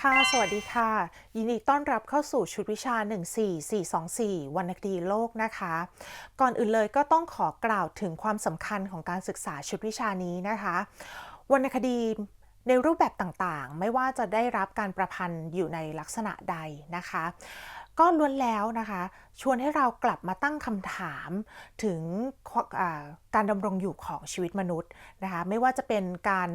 ค่ะ สวัสดีค่ะ ยินดีต้อนรับเข้าสู่ชุดวิชา 14424 วรรณคดีโลกนะคะ ก่อนอื่นเลยก็ต้องขอกล่าวถึงความสำคัญของการศึกษาชุดวิชานี้นะคะ วรรณคดีในรูปแบบต่างๆ ไม่ว่าจะได้รับการประพันธ์อยู่ในลักษณะใดนะคะ ก็ล้วนแล้วนะคะ ชวนให้เรากลับมาตั้งคำถามถึงการดำรงอยู่ของชีวิตมนุษย์นะคะไม่ว่าจะเป็นการ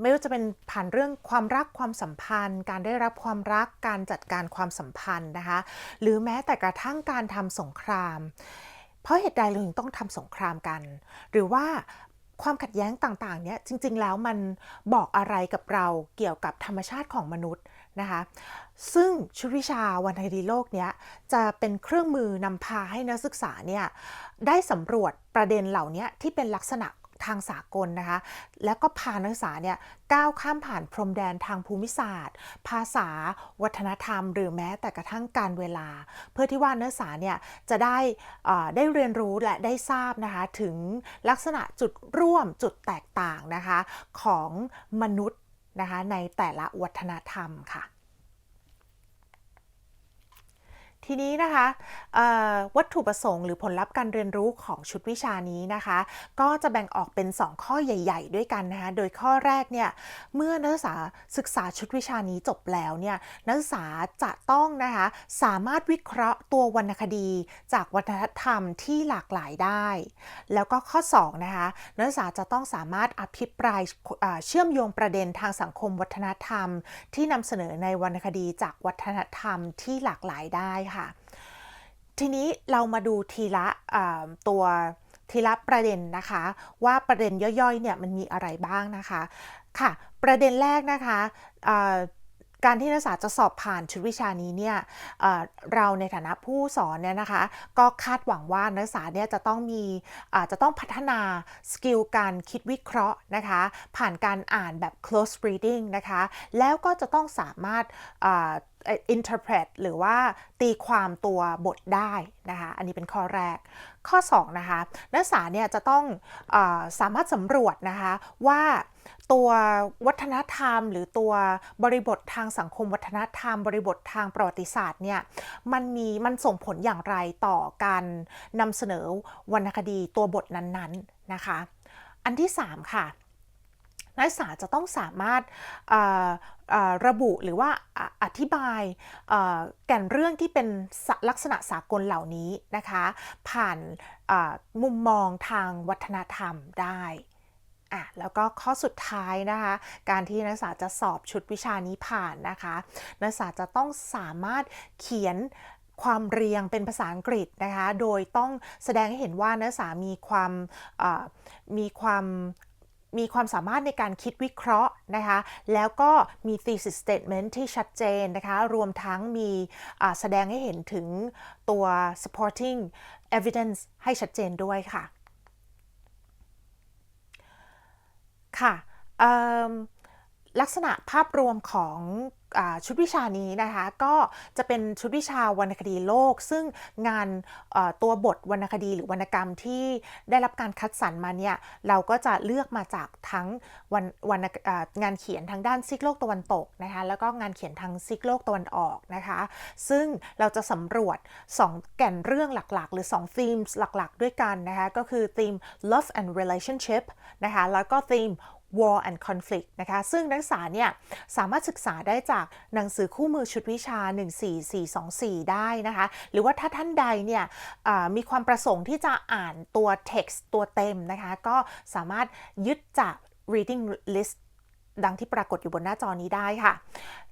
ไม่ว่าจะเป็นผ่านเรื่องความรักความสัมพันธ์ การได้รับความรักการจัดการความสัมพันธ์นะคะหรือแม้แต่กระทั่งการทำสงคราม เพราะเหตุใดเราถึงต้องทำสงครามกัน หรือว่าความขัดแย้งต่างๆ เนี่ยจริง ๆ แล้วมันบอกอะไรกับเราเกี่ยวกับธรรมชาติของมนุษย์ นะคะซึ่งชุดวิชาวรรณคดีโลกเนี้ยจะเป็นเครื่องมือนำพาให้นักศึกษาเนี่ยได้สำรวจประเด็นเหล่านี้ที่เป็นลักษณะทางสากลนะคะ แล้วก็พานักศึกษาเนี่ยก้าวข้ามผ่านพรมแดนทางภูมิศาสตร์ ภาษา วัฒนธรรม หรือแม้แต่กระทั่งการเวลา เพื่อที่ว่านักศึกษาเนี่ยจะได้ได้เรียนรู้และได้ทราบนะคะถึงลักษณะจุดร่วมจุดแตกต่างนะคะของมนุษย์ นะคะในแต่ละวัฒนธรรมค่ะ ทีนี้นะคะวัตถุประสงค์หรือผลลัพธ์การเรียนรู้ของชุดวิชานี้นะคะ ก็จะแบ่งออกเป็น 2 ข้อใหญ่ ๆ ด้วยกันนะคะโดยข้อแรกเนี่ยเมื่อนักศึกษาศึกษาชุดวิชานี้จบแล้วเนี่ยนักศึกษาจะต้องนะคะสามารถวิเคราะห์ตัววรรณคดี จากวัฒนธรรมที่หลากหลายได้ แล้วก็ข้อ2นะคะนักศึกษาจะต้องสามารถอภิปรายเชื่อมโยงประเด็นทางสังคมวัฒนธรรม ที่นำเสนอในวรรณคดีจากวัฒนธรรมที่หลากหลายได้ค่ะทีนี้เรามาดูทีละตัวทีละประเด็นนะคะ ว่าประเด็นย่อยๆเนี่ยมันมีอะไรบ้างนะคะค่ะ ประเด็นแรกนะคะ การที่นักศึกษาจะสอบผ่านชุดวิชานี้เนี่ยเเราในฐานะผู้สอนเนี่ยนะคะ ก็คาดหวังว่านักศึกษาเนี่ยจะต้องมีจะต้องพัฒนาสกิลการคิดวิเคราะห์นะคะ ผ่านการอ่านแบบ close reading นะคะ แล้วก็จะต้องสามารถ interpret หรือว่าตีความตัวบทได้นะคะ อันนี้เป็นข้อแรก ข้อ 2 นะคะ นักศึกษาเนี่ยจะต้องอสามารถสำรวจนะคะว่า ตัววัฒนธรรม หรือตัวบริบททางสังคมวัฒนธรรม บริบททางประวัติศาสตร์เนี่ยมันมีมันส่งผลอย่างไรต่อการนำเสนอวรรณคดีตัวบทนั้นๆนะคะ อันที่ 3 ค่ะนักศึกษาจะต้องสามารถระบุหรือว่าอะอธิบายแก่นเรื่องที่เป็นลักษณะสากลเหล่านี้นะคะ ผ่านามุมมองทางวัฒนธรรมได้ อะแล้วก็ข้อสุดท้ายนะคะ การที่นักศึกษาจะสอบชุดวิชานี้ผ่านนะคะ นักศึกษาจะต้องสามารถเขียนความเรียงเป็นภาษาอังกฤษนะคะ โดยต้องแสดงให้เห็นว่านักศึกษามีความมีความมีความสามารถในการคิดวิเคราะห์นะคะ แล้วก็มี thesis statement ที่ชัดเจนนะคะ รวมทั้งมีแสดงให้เห็นถึงตัว supporting evidence ให้ชัดเจนด้วยค่ะ ค่ะลักษณะภาพรวมของ ชุดวิชานี้นะคะก็จะเป็นชุดวิชาวรรณคดีโลก ซึ่งงานตัวบทวรรณคดีหรือวรรณกรรมที่ได้รับการคัดสรรมาเนี่ยเราก็จะเลือกมาจากทั้งวันวรรณงานเขียนทางด้านซีกโลกตะวันตกนะคะแล้วก็งานเขียนทางซีกโลกตะวันออกนะคะซึ่งเราจะสำรวจ 2 แก่นเรื่องหลักๆ หรือ2 themes หลักๆ ด้วยกันนะคะก็คือ theme love and relationship นะคะแล้วก็ theme war and conflict นะคะ ซึ่งนักศึกษาเนี่ยสามารถศึกษาได้จากหนังสือคู่มือชุดวิชา 14424 ได้นะคะ หรือว่าถ้าท่านใดเนี่ยมีความประสงค์ที่จะอ่านตัว text ตัวเต็มนะคะ ก็สามารถยึดจาก reading list ดังที่ปรากฏอยู่บนหน้าจอนี้ได้ค่ะ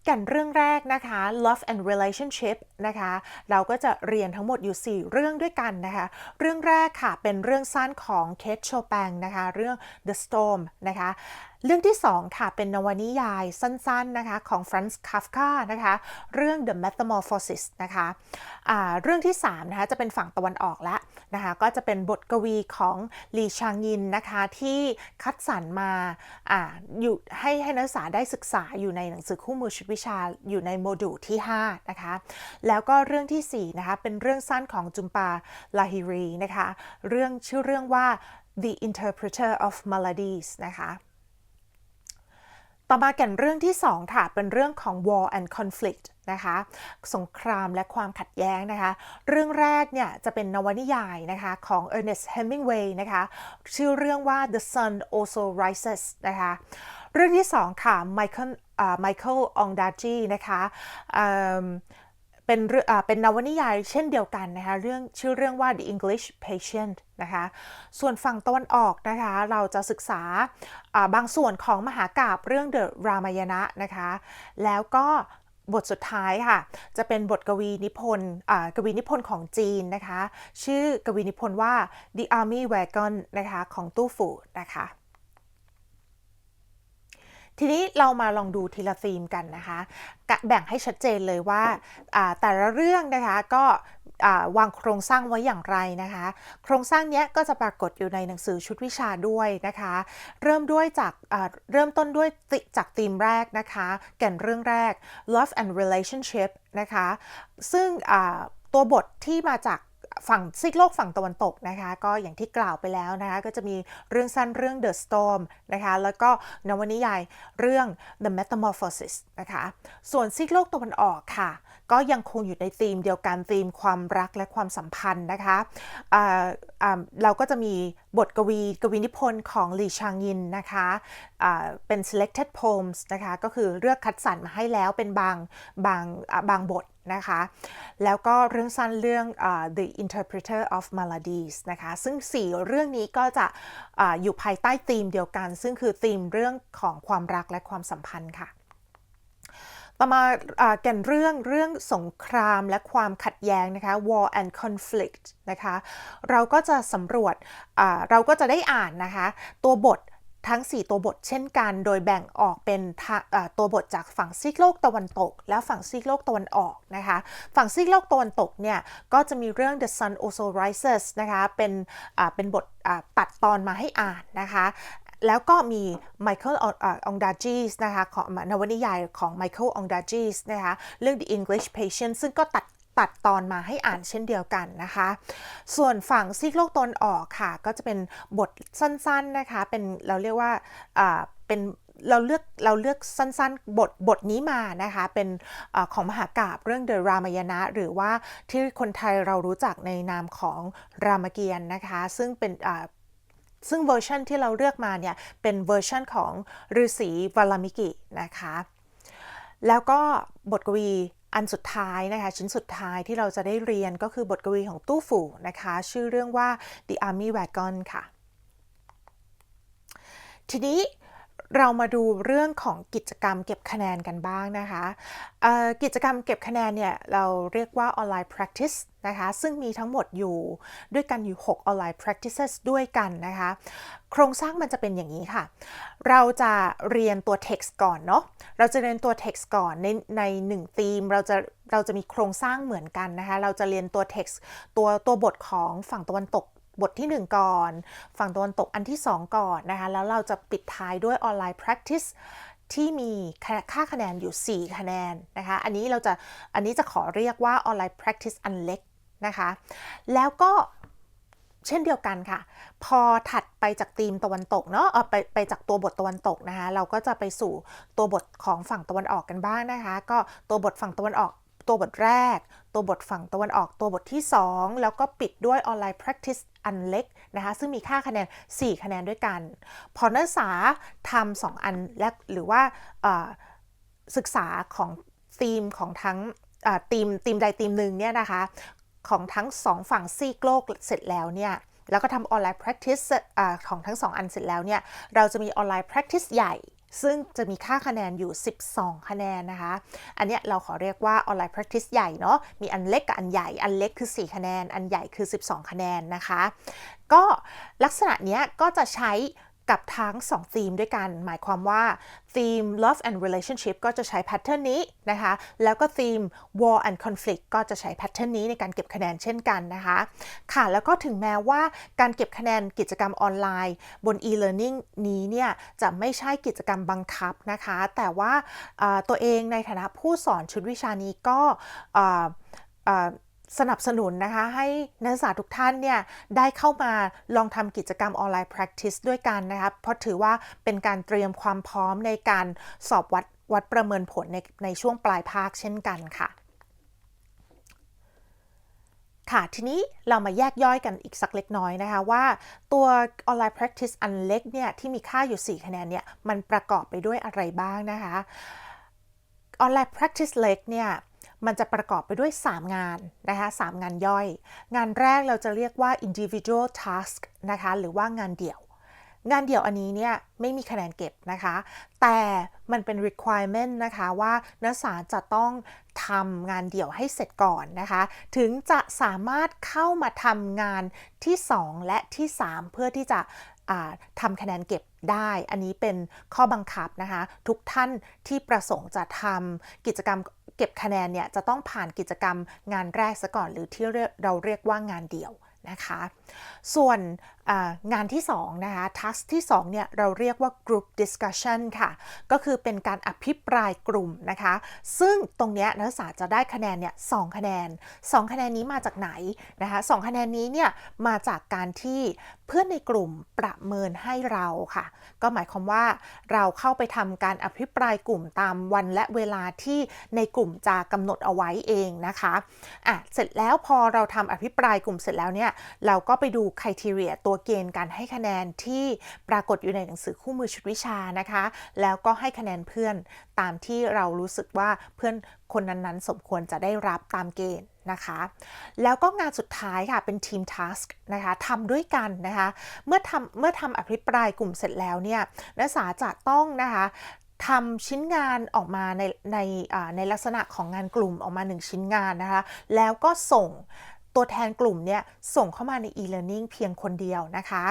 ก่นเรื่องแรกนะคะ love and relationship นะคะ เราก็จะเรียนทั้งหมดอยู่ 4 เรื่องด้วยกันนะคะ เรื่องแรกค่ะเป็นเรื่องสั้นของเคทโชแปงนะคะ เรื่อง The Storm นะคะเรื่องที่ 2 ค่ะ เป็นนวนิยายสั้นๆนะคะของ Franz Kafka นะคะ เรื่อง The Metamorphosis นะคะอ่าเรื่องที่3นะคะจะเป็นฝั่งตะวันออกและ นะคะก็จะเป็นบทกวีของลีชางยินนะคะที่คัดสรรมาอ่าอยู่ให้ให้นักศึกษาได้ศึกษาอยู่ในหนังสือคู่มือชุดวิชาอยู่ในโมดูลที่ 5 นะคะ แล้วก็เรื่องทีสี่4 นะคะเป็นเรื่องสั้นของจุมปาลาฮิรีนะคะเรื่องชื่อเรื่องว่า The Interpreter of Maladies นะคะ ต่อมาก่นเรื่องที่ 2 ค่ะ เป็นเรื่องของ war and conflict นะคะ สงครามและความขัดแย้งนะคะ เรื่องแรกเนี่ยจะเป็นนวนิยายนะคะของ Ernest Hemingway นะคะ ชื่อเรื่องว่า The Sun Also Rises นะคะ เรื่องที่ 2 ค่ะ Michael อ่า Michael Ondaatje นะคะ เป็นเป็นนวนิยายเช่นเดียวกันนะคะเรื่องชื่อเรื่องว่า The English Patient นะคะส่วนฝั่งตะวันออกนะคะเราจะศึกษาบางส่วนของมหากาบเรื่อง The Ramayana นะคะแล้วก็บทสุดท้ายค่ะ จะเป็นบทกวีนิพนธ์กวีนิพนธ์ของจีนนะคะ ชื่อกวีนิพนธ์ว่า The Army Wagon นะคะของตู้ฝูนะคะทีนี้เรามาลองดูทีละธีมกันนะคะ แบ่งให้ชัดเจนเลยว่าอ่าแต่ละเรื่องนะคะก็อ่าวางโครงสร้างไว้อย่างไรนะคะ โครงสร้างเนี้ยก็จะปรากฏอยู่ในหนังสือชุดวิชาด้วยนะคะ เริ่มด้วยจากอ่าเริ่มต้นด้วยติจากธีมแรกนะคะ แก่นเรื่องแรก love and relationship นะคะ ซึ่งอ่าตัวบทที่มาจาก ฝั่งซีกโลกฝั่งตะวันตกนะคะ ก็อย่างที่กล่าวไปแล้วนะคะ ก็จะมีเรื่องสั้นเรื่อง The Storm นะคะ แล้วก็นวนิยายเรื่อง The Metamorphosis นะคะ ส่วนซีกโลกตะวันออกค่ะ ก็ยังคงอยู่ในธีมเดียวกันธีมความรักและความสัมพันธ์นะคะอ่าอ่าเราก็จะมีบทกวีกวีนิพนธ์ของหลีชางยินนะคะอ่าเป็น selected poems นะคะ ก็คือเลือกคัดสรรมาให้แล้วเป็นบางบางบางบท นะคะ แล้วก็เรื่องสั้นเรื่องอา The Interpreter of Maladies นะคะ ซึ่ง 4 เรื่องนี้ก็จะออยู่ภายใต้ธีมเดียวกัน ซึ่งคือธีมเรื่องของความรักและความสัมพันธ์ค่ะ ต่อมาอแก่นเรื่องเรื่องสงครามและความขัดแย้งนะคะ war and conflict นะคะ เราก็จะสำรวจเราก็จะได้อ่านนะคะ ตัวบท ทั้ง 4 ตัวบทเช่นกัน โดยแบ่งออกเป็นตัวบทจากฝั่งซีกโลกตะวันตก และฝั่งซีกโลกตะวันออกนะคะ ฝั่งซีกโลกตะวันตกเนี่ยก็จะมีเรื่อง The Sun Also Rises นะคะเป็นเป็นบทตัดตอนมาให้อ่านนะคะแล้วก็มี Michael องดาจีสนะคะของนวนิยายของ Michael องดาจีสนะคะเรื่อง The English Patient ซึ่งก็ตัด ตัดตอนมาให้อ่านเช่นเดียวกันนะคะ ส่วนฝั่งซีกโลกตนออกค่ะ ก็จะเป็นบทสั้นๆนะคะ เป็นเราเรียกว่าเป็นเราเลือกเราเลือกสั้นๆ บทบทนี้มานะคะ เป็นอของมหากาบเรื่อง The Ramayana หรือว่าที่คนไทยเรารู้จักในนามของรามเกียรติ์นะคะ ซึ่งเป็นซึ่งเวอร์ชันที่เราเลือกมาเนี่ย เป็นเวอร์ชันของฤาษีวาลามิกินะคะ แล้วก็บทกวี อันสุดท้ายนะคะ ชิ้นสุดท้ายที่เราจะได้เรียนก็คือบทกวีของตู้ฝูนะคะ ชื่อเรื่องว่า The Army Wagon ค่ะ ทีนี้ เรามาดูเรื่องของกิจกรรมเก็บคะแนนกันบ้างนะคะกิจกรรมเก็บคะแนนเนี่ยเราเรียกว่า online practice นะคะซึ่งมีทั้งหมดอยู่ด้วยกันอยู่6 online practices ด้วยกันนะคะโครงสร้างมันจะเป็นอย่างนี้ค่ะ เราจะเรียนตัว text ก่อนเนาะเราจะเรียนตัว text ก่อนในในหนึ่งธีมเราจะเราจะมีโครงสร้างเหมือนกันนะคะเราจะเรียนตัว text ตัวตัวบทของฝั่งตะวันตก บทที่ 1 ก่อน ฝั่งตะวันตกอันที่ 2 ก่อนนะคะ แล้วเราจะปิดท้ายด้วยออนไลน์ practice ที่มีค่าคะแนนอยู่ 4 คะแนนนะคะ อันนี้เราจะอันนี้จะขอเรียกว่าออนไลน์ practice อันเล็กนะคะ แล้วก็เช่นเดียวกันค่ะ พอถัดไปจากธีมตะวันตกเนาะเออไปไปจากตัวบทตะวันตกนะคะ เราก็จะไปสู่ตัวบทของฝั่งตะวันออกกันบ้างนะคะ ก็ตัวบทฝั่งตะวันออก ตัวบทแรก ตัวบทฝั่งตะวันออกตัวบทที่ 2 แล้วก็ปิดด้วยออนไลน์ practice อันเล็กนะคะซึ่งมีค่าคะแนน 4 คะแนนด้วยกัน พอนักศึกษาทำสองอันและหรือว่าศึกษาของธีมของทั้งธีมธีมใดธีมหนึ่งเนี่ยนะคะของทั้งสองฝั่งซีกโลกเสร็จแล้วเนี่ยแล้วก็ทำออนไลน์ practice อของทั้งสองอันเสร็จแล้วเนี่ยเราจะมีออนไลน์ practice ใหญ่ ซึ่งจะมีค่าคะแนนอยู่ 12 คะแนนนะคะ อันนี้เราขอเรียกว่าออนไลน์ practice ใหญ่เนาะ มีอันเล็กกับอันใหญ่ อันเล็กคือ 4 คะแนน อันใหญ่คือ 12 คะแนนนะคะ ก็ลักษณะเนี้ยก็จะใช้ กับทั้ง 2 ธีมด้วยกัน หมายความว่าธีม love and relationship ก็จะใช้แพทเทิร์นนี้นะคะ แล้วก็ธีม war and conflict ก็จะใช้แพทเทิร์นนี้ในการเก็บคะแนนเช่นกันนะคะ ค่ะ แล้วก็ถึงแม้ว่าการเก็บคะแนนกิจกรรมออนไลน์บน e-learning นี้เนี่ย จะไม่ใช่กิจกรรมบังคับนะคะ แต่ว่าตัวเองในฐานะผู้สอนชุดวิชานี้ก็ สนับสนุนนะคะให้นักศึกษาทุกท่านเนี่ยได้เข้ามาลองทำกิจกรรมออนไลน์ practice ด้วยกันนะคะเพราะถือว่าเป็นการเตรียมความพร้อมในการสอบวัดวัดประเมินผลในในช่วงปลายภาคเช่นกันค่ะค่ะทีนี้เรามาแยกย่อยกันอีกสักเล็กน้อยนะคะว่าตัวออนไลน์ practice อันเล็กเนี่ยที่มีค่าอยู่ 4 คะแนนเนี่ยมันประกอบไปด้วยอะไรบ้างนะคะออนไลน์ practice เล็กเนี่ย มันจะประกอบไปด้วย 3 งานนะคะ3งานย่อย งานแรกเราจะเรียกว่า individual task นะคะหรือว่างานเดี่ยว งานเดี่ยวอันนี้เนี่ยไม่มีคะแนนเก็บนะคะ แต่มันเป็น requirement นะคะว่านักศึกษาจะต้องทำงานเดี่ยวให้เสร็จก่อนนะคะ ถึงจะสามารถเข้ามาทำงานที่ 2 และที่ 3 เพื่อที่จะทำคะแนนเก็บได้ อันนี้เป็นข้อบังคับนะคะ ทุกท่านที่ประสงค์จะทำกิจกรรม ก็บคะแนนเนี่ยจะต้องผ่านกิจกรรมงานแรกซะก่อน หรือที่เราเรียกว่างานเดี่ยวนะคะ ส่วนงานที่ 2 นะคะ ทัสที่ 2 เนี่ย เราเรียกว่า group discussion ค่ะ ก็คือเป็นการอภิปรายกลุ่มนะคะ ซึ่งตรงนี้นักศึกษาจะได้คะแนนเนี่ยสคะแนน 2 คะแนนนี้มาจากไหนนะคะสคะแนนนี้เนี่ย มาจากการที่เพื่อนในกลุ่มประเมินให้เราค่ะ ก็หมายความว่าเราเข้าไปทำการอภิปรายกลุ่มตามวันและเวลาที่ในกลุ่มจะกำหนดเอาไว้เองนะคะอะเสร็จแล้วพอเราทำอภิปรายกลุ่มเสร็จแล้วเนี่ย เราก็ไปดูคุณทีเรียตัววเกณฑ์การให้คะแนนที่ปรากฏอยู่ในหนังสือคู่มือชุดวิชานะคะ แล้วก็ให้คะแนนเพื่อนตามที่เรารู้สึกว่าเพื่อนคนนั้นๆ สมควรจะได้รับตามเกณฑ์นะคะ แล้วก็งานสุดท้ายค่ะ เป็นทีมทัสก์นะคะทำด้วยกันนะคะ เมื่อทำเมื่อทำอภิปรายกลุ่มเสร็จแล้วเนี่ย นักศึกษาจะต้องนะคะทำชิ้นงานออกมาในในในลักษณะของงานกลุ่มออกมา 1 ชิ้นงานนะคะ แล้วก็ส่ง ตัวแทนกลุ่มเนี่ยส่งเข้ามาใน e-learning เพียงคนเดียวนะคะ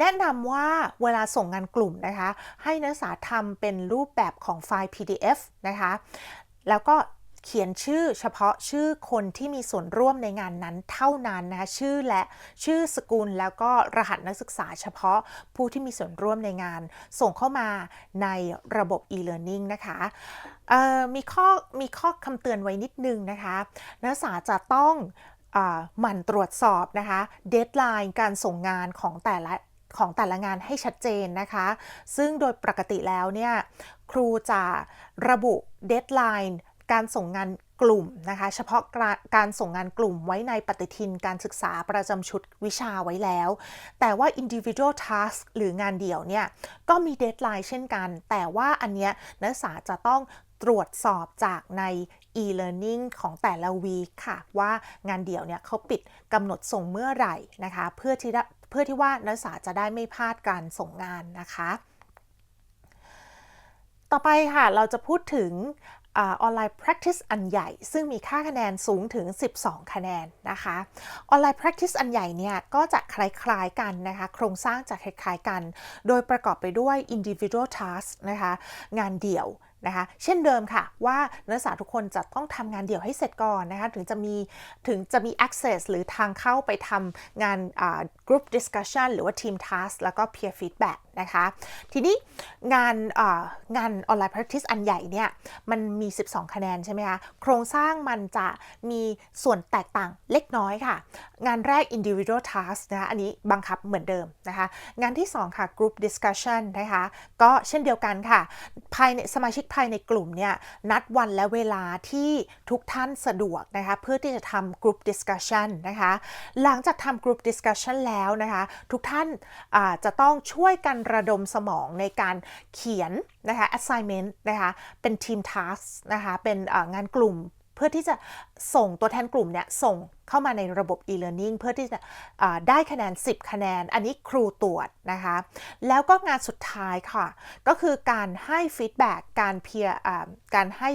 แนะนำว่าเวลาส่งงานกลุ่มนะคะ ให้นักศึกษาทำเป็นรูปแบบของไฟล์ PDF นะคะ แล้วก็เขียนชื่อเฉพาะชื่อคนที่มีส่วนร่วมในงานนั้นเท่านั้นนะคะชื่อและชื่อสกุลแล้วก็รหัสนักศึกษาเฉพาะผู้ที่มีส่วนร่วมในงาน ส่งเข้ามาในระบบ e-learning นะคะมีข้อมีข้อคำเตือนไว้นิดนึงนะคะ นักศึกษาจะต้อง หมั่นตรวจสอบนะคะเดทไลน์การส่งงานของแต่ละของแต่ละงานให้ชัดเจนนะคะ ซึ่งโดยปกติแล้วเนี่ยครูจะระบุเดทไลน์การส่งงานกลุ่มนะคะเฉพาะการส่งงานกลุ่มไว้ในปฏิทินการศึกษาประจำชุดวิชาไว้แล้ว แต่ว่า individual task หรืองานเดี่ยวเนี่ยก็มีเดทไลน์เช่นกัน แต่ว่าอันเนี้ยนักศึกษาจะต้องตรวจสอบจากใน e-learning ของแต่ละวีคค่ะ ว่างานเดี่ยวเนี่ยเขาปิดกำหนดส่งเมื่อไหร่นะคะ เพื่อที่เพื่อที่ว่านักศึกษาจะได้ไม่พลาดการส่งงานนะคะ ต่อไปค่ะเราจะพูดถึงออนไลน์ practice อันใหญ่ ซึ่งมีค่าคะแนนสูงถึง 12 คะแนนนะคะออนไลน์ practice อันใหญ่เนี่ยก็จะคล้ายๆกันนะคะโครงสร้างจะคล้ายๆกัน โดยประกอบไปด้วย individual task นะคะงานเดี่ยว นะคะเช่นเดิมค่ะว่านักศึกษาทุกคนจะต้องทำงานเดี่ยวให้เสร็จก่อนนะคะถึงจะมีถึงจะมี access หรือทางเข้าไปทำงาน group discussion หรือว่า team task แล้วก็ peer feedback นะคะ ทีนี้งานงานออนไลน์ practice อันใหญ่เนี่ย มันมี 12 คะแนนใช่ไหมคะ โครงสร้างมันจะมีส่วนแตกต่างเล็กน้อยค่ะ งานแรก individual task นะคะอันนี้บังคับเหมือนเดิมนะคะ งานที่ 2 ค่ะ group discussion นะคะ ก็เช่นเดียวกันค่ะ ภายในสมาชิกภายในกลุ่มเนี่ย นัดวันและเวลาที่ทุกท่านสะดวกนะคะ เพื่อที่จะทำ group discussion นะคะ หลังจากทำ group discussion แล้วนะคะ ทุกท่านจะต้องช่วยกันระดมสมองในการเขียนนะคะ assignment นะคะเป็น team task นะคะเป็นงานกลุ่มเพื่อที่จะส่งตัวแทนกลุ่มเนี่ยส่ง เข้ามาในระบบ e-learning เพื่อที่จะได้คะแนน 10 คะแนน อันนี้ครูตรวจนะคะ แล้วก็งานสุดท้ายค่ะ ก็คือการให้ฟีดแบ็กการ peer อ่าการให้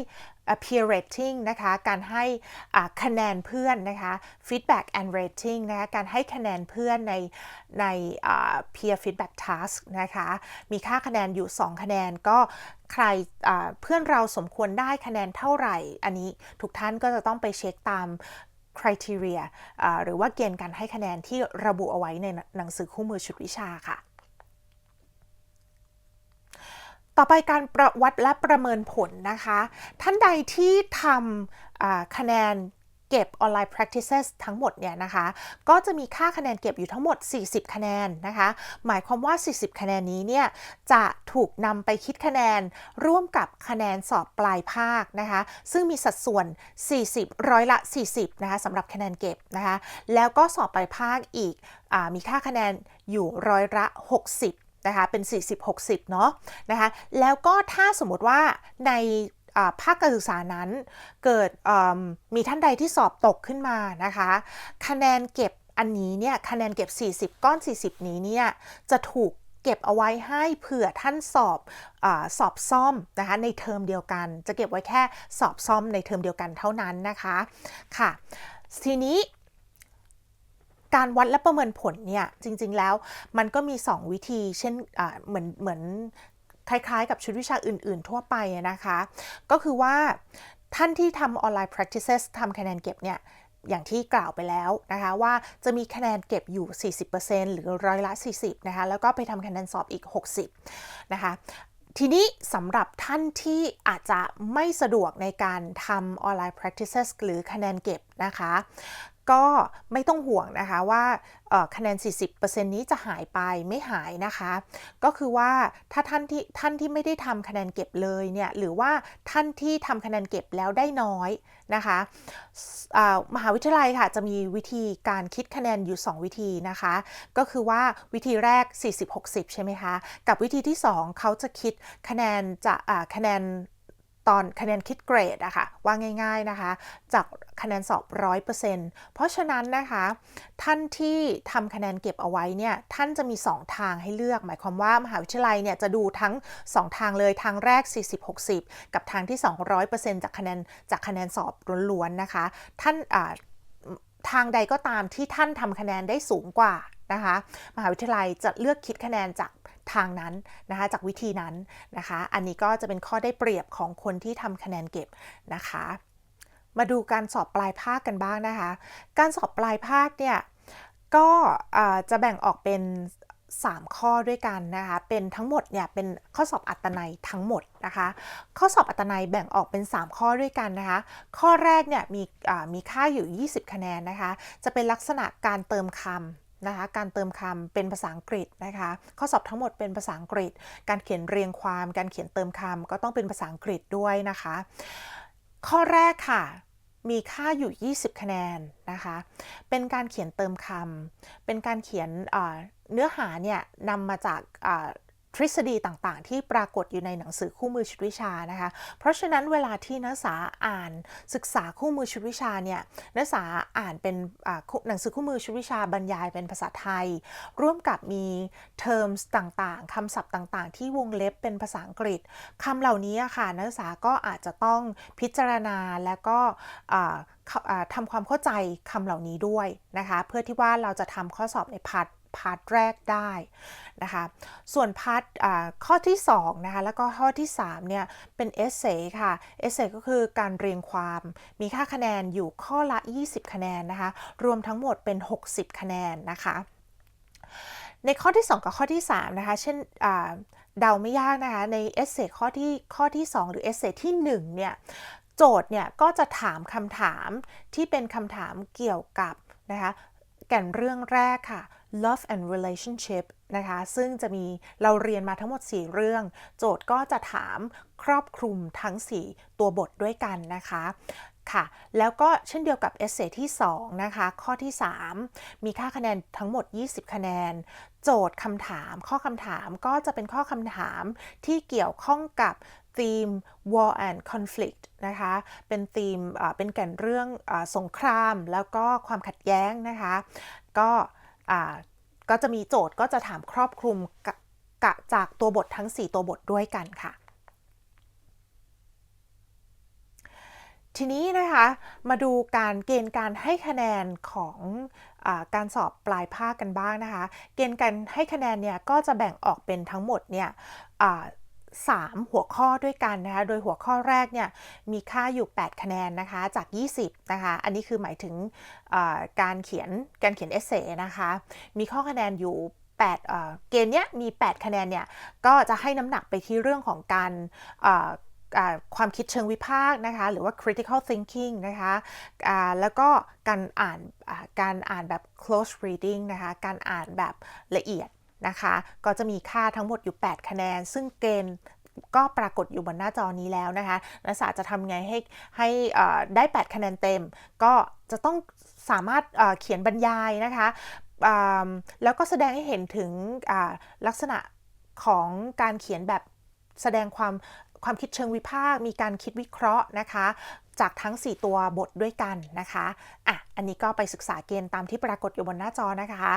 peer rating นะคะ การให้คะแนนเพื่อนนะคะ feedback and rating นะคะ การให้คะแนนเพื่อนในใน peer feedback task นะคะ มีค่าคะแนนอยู่ 2 คะแนนก็ใครเพื่อนเราสมควรได้คะแนนเท่าไหร่ อันนี้ทุกท่านก็จะต้องไปเช็คตาม criteria หรือว่าเกณฑ์การให้คะแนนที่ระบุเอาไว้ในหนังสือคู่มือชุดวิชาค่ะ ต่อไปการประวัติและประเมินผลนะคะ ท่านใดที่ทำคะแนน เก็บ online practices ทั้งหมดเนี่ยนะคะ ก็จะมีค่าคะแนนเก็บอยู่ทั้งหมด 40 คะแนนนะคะ หมายความว่า 40 คะแนนนี้เนี่ยจะถูกนำไปคิดคะแนนร่วมกับคะแนนสอบปลายภาคนะคะ ซึ่งมีสัดส่วน 40 ร้อยละ 40 นะคะสำหรับคะแนนเก็บนะคะ แล้วก็สอบปลายภาคอีกอมีค่าคะแนนอยู่ร้อยละ 60นะคะเป็น 40-60 เนาะนะคะ แล้วก็ถ้าสมมติว่าใน ภาคการศึกษานั้น เกิดมีท่านใดที่สอบตกขึ้นมานะคะ คะแนนเก็บอันนี้เนี่ยคะแนนเก็บ 40 ก้อน 40 นี้เนี่ยจะถูกเก็บเอาไว้ให้เผื่อท่านสอบอสอบซ่อมนะคะในเทอมเดียวกัน จะเก็บไว้แค่สอบซ่อมในเทอมเดียวกันเท่านั้นนะคะค่ะ ทีนี้การวัดและประเมินผลเนี่ยจริงๆแล้วมันก็มี 2 วิธีเช่นเหมือนเหมือน คล้ายๆ กับชุดวิชาอื่น ๆ ทั่วไปนะคะ ก็คือว่าท่านที่ทำออนไลน์ practices ทำคะแนนเก็บเนี่ยอย่างที่กล่าวไปแล้วนะคะว่าจะมีคะแนนเก็บอยู่ 40%หรือร้อยละ 40นะคะแล้วก็ไปทำคะแนนสอบอีก 60นะคะทีนี้สำหรับท่านที่อาจจะไม่สะดวกในการทำออนไลน์ practices หรือคะแนนเก็บนะคะ ก็ไม่ต้องห่วงนะคะว่าคะแนน 40%นี้จะหายไปไม่หายนะคะ ก็คือว่าถ้าท่านที่ท่านที่ไม่ได้ทำคะแนนเก็บเลยเนี่ยหรือว่าท่านที่ทำคะแนนเก็บแล้วได้น้อยนะคะมหาวิทยาลัยค่ะจะมีวิธีการคิดคะแนนอยู่ 2 วิธีนะคะ ก็คือว่าวิธีแรก 40-60 ใช่ไหมคะ กับวิธีที่ 2 เขาจะคิดคะแนนจะคะแนน ตอนคะแนนคิดเกรดอะค่ะว่าง่าย ๆนะคะ จากคะแนนสอบ 100%เพราะฉะนั้นนะคะ ท่านที่ทำคะแนนเก็บเอาไว้เนี่ยท่านจะมี 2 ทางให้เลือก หมายความว่ามหาวิทยาลัยเนี่ยจะดูทั้ง 2 ทางเลยทางแรก 40-60 กับทางที่ 200%จากคะแนนจากคะแนนสอบล้วนๆนะคะ ท่านอ่าทางใดก็ตามที่ท่านทำคะแนนได้สูงกว่านะคะ มหาวิทยาลัยจะเลือกคิดคะแนนจาก ทางนั้นนะคะจากวิธีนั้นนะคะ อันนี้ก็จะเป็นข้อได้เปรียบของคนที่ทำคะแนนเก็บนะคะ มาดูการสอบปลายภาคกันบ้างนะคะ การสอบปลายภาคเนี่ยก็จะแบ่งออกเป็น 3 ข้อด้วยกันนะคะ เป็นทั้งหมดเนี่ยเป็นข้อสอบอัตนัยทั้งหมดนะคะ ข้อสอบอัตนัยแบ่งออกเป็น 3 ข้อด้วยกันนะคะ ข้อแรกเนี่ยมีมีค่าอยู่ 20 คะแนนนะคะ จะเป็นลักษณะการเติมคำ นะคะการเติมคำเป็นภาษาอังกฤษนะคะข้อสอบทั้งหมดเป็นภาษาอังกฤษ การเขียนเรียงความ การเขียนเติมคำก็ต้องเป็นภาษาอังกฤษด้วยนะคะ ข้อแรกค่ะมีค่าอยู่ 20 คะแนนนะคะ เป็นการเขียนเติมคำ เป็นการเขียนเนื้อหาเนี่ยนำมาจาก ทฤษฎีต่างๆ ที่ปรากฏอยู่ในหนังสือคู่มือชุดวิชานะคะ เพราะฉะนั้นเวลาที่นักศึกษาอ่านศึกษาคู่มือชุดวิชาเนี่ยนักศึกษาอ่านเป็นหนังสือคู่มือชุดวิชาบรรยายเป็นภาษาไทย ร่วมกับมี terms ต่างๆ คำศัพท์ต่างๆ ที่วงเล็บเป็นภาษาอังกฤษคำเหล่านี้ค่ะนักศึกษาก็อาจจะต้องพิจารณาแล้วก็ทำความเข้าใจคำเหล่านี้ด้วยนะคะ เพื่อที่ว่าเราจะทำข้อสอบในพาร์ท พาร์ทแรกได้นะคะส่วนพาร์ทข้อที่2นะคะแล้วก็ข้อที่3เนี่ยเป็นเอเซค่ะเอเซก็คือการเรียงความมีค่าคะแนนอยู่ข้อละ 20 คะแนนนะคะรวมทั้งหมดเป็น 60 คะแนนนะคะในข้อที่ 2 กับข้อที่ 3 นะคะ เช่นเดาไม่ยากนะคะ ในเอเซข้อที่ข้อที่ 2 หรือเอเซที่ 1 เนี่ย โจทย์เนี่ย ก็จะถามคำถามที่เป็นคำถามเกี่ยวกับนะคะ แก่นเรื่องแรกค่ะ love and relationship นะคะ ซึ่งจะมีเราเรียนมาทั้งหมด 4 เรื่อง โจทย์ก็จะถามครอบคลุมทั้ง 4 ตัวบทด้วยกันนะคะค่ะ แล้วก็เช่นเดียวกับเอเซที่ 2 นะคะ ข้อที่ 3 มีค่าคะแนนทั้งหมด 20 คะแนน โจทย์คำถาม ข้อคำถามก็จะเป็นข้อคำถามที่เกี่ยวข้องกับธีม war and conflict นะคะ เป็นธีมเป็นแก่นเรื่องอสงครามแล้วก็ความขัดแย้งนะคะ ก็ ก็จะมีโจทย์ก็จะถามครอบคลุมกะกะจากตัวบททั้ง 4 ตัวบทด้วยกันค่ะ ทีนี้นะคะมาดูการเกณฑ์การให้คะแนนของอการสอบปลายภาคกันบ้างนะคะ เกณฑ์การให้คะแนนเนี่ยก็จะแบ่งออกเป็นทั้งหมดเนี่ย อ่าสามหัวข้อด้วยกันนะคะ โดยหัวข้อแรกเนี่ยมีค่าอยู่ 8 คะแนนนะคะจาก 20 นะคะ อันนี้คือหมายถึงการเขียนการเขียนเอเซนะคะ มีข้อคะแนนอยู่8เอ่อเกณฑ์เนี้ยมี 8 คะแนนเนี่ยก็จะให้น้ำหนักไปที่เรื่องของการความคิดเชิงวิพากษ์นะคะ หรือว่า critical thinking นะคะแล้วก็การอ่านการอ่านแบบ close reading นะคะ การอ่านแบบละเอียด นะคะ ก็จะมีค่าทั้งหมดอยู่ 8 คะแนน ซึ่งเกณฑ์ก็ปรากฏอยู่บนหน้าจอนี้แล้วนะคะนักศึกษาจะทำไงให้ให้ได้ 8 คะแนนเต็ม ก็จะต้องสามารถเขียนบรรยายนะคะแล้วก็แสดงให้เห็นถึงลักษณะของการเขียนแบบแสดงความความคิดเชิงวิพากษ์มีการคิดวิเคราะห์นะคะ จากทั้ง 4 ตัวบทด้วยกันนะคะอะอันนี้ก็ไปศึกษาเกณฑ์ตามที่ปรากฏอยู่บนหน้าจอนะคะ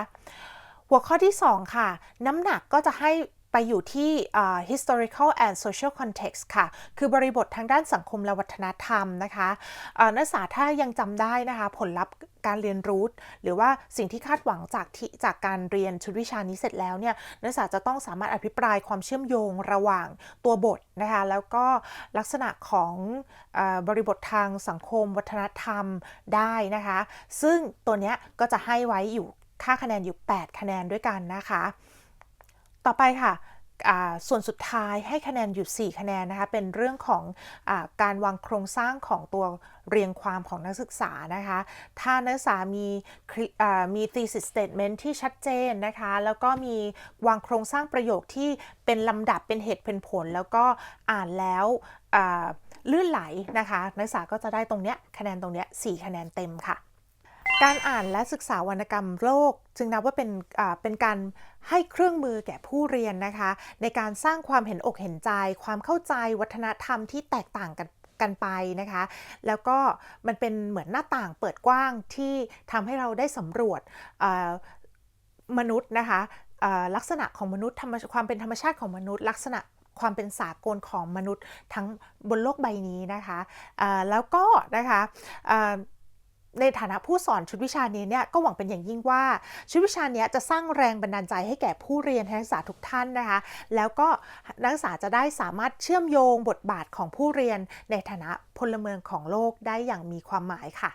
หัวข้อที่ 2 ค่ะ น้ำหนักก็จะให้ไปอยู่ที่ uh, historical and social context ค่ะ คือบริบททางด้านสังคมและวัฒนธรรมนะคะเนักศึกษาถ้ายังจำได้นะคะ ผลลัพธ์การเรียนรู้ หรือว่าสิ่งที่คาดหวังจากที่จากการเรียนชุดวิชานี้เสร็จแล้วเนี่ยนักศึกษาจะต้องสามารถอภิปรายความเชื่อมโยงระหว่างตัวบทนะคะ แล้วก็ลักษณะของอบริบททางสังคม วัฒนธรรมได้นะคะ ซึ่งตัวเนี้ยก็จะให้ไว้อยู่ ค่าคะแนนอยู่ 8 คะแนนด้วยกันนะคะ ต่อไปค่ะส่วนสุดท้ายให้คะแนนอยู่ 4 คะแนนนะคะ เป็นเรื่องของอการวางโครงสร้างของตัวเรียงความของนักศึกษานะคะ ถ้านักศึกษามีมี thesis statement ที่ชัดเจนนะคะ แล้วก็มีวางโครงสร้างประโยคที่เป็นลำดับเป็นเหตุเป็นผล แล้วก็อ่านแล้วลื่นไหลนะคะ นักศึกษาก็จะได้ตรงเนี้ยคะแนนตรงเนี้ย4คะแนนเต็มค่ะ การอ่านและศึกษาวรรณกรรมโลก จึงนับว่าเป็นเป็นการให้เครื่องมือแก่ผู้เรียนนะคะ ในการสร้างความเห็นอกเห็นใจ ความเข้าใจวัฒนธรรมที่แตกต่างกันกันไปนะคะ แล้วก็มันเป็นเหมือนหน้าต่างเปิดกว้างที่ทำให้เราได้สำรวจมนุษย์นะคะลักษณะของมนุษย์ธรรมความเป็นธรรมชาติของมนุษย์ ลักษณะความเป็นสากลของมนุษย์ทั้งบนโลกใบนี้นะคะแล้วก็นะคะ ในฐานะผู้สอนชุดวิชานี้เนี่ยก็หวังเป็นอย่างยิ่งว่า ชุดวิชานี้จะสร้างแรงบันดาลใจให้แก่ผู้เรียนนักศึกษาทุกท่านนะคะ แล้วก็นักศึกษาจะได้สามารถเชื่อมโยงบทบาทของผู้เรียนในฐานะพลเมืองของโลกได้อย่างมีความหมายค่ะ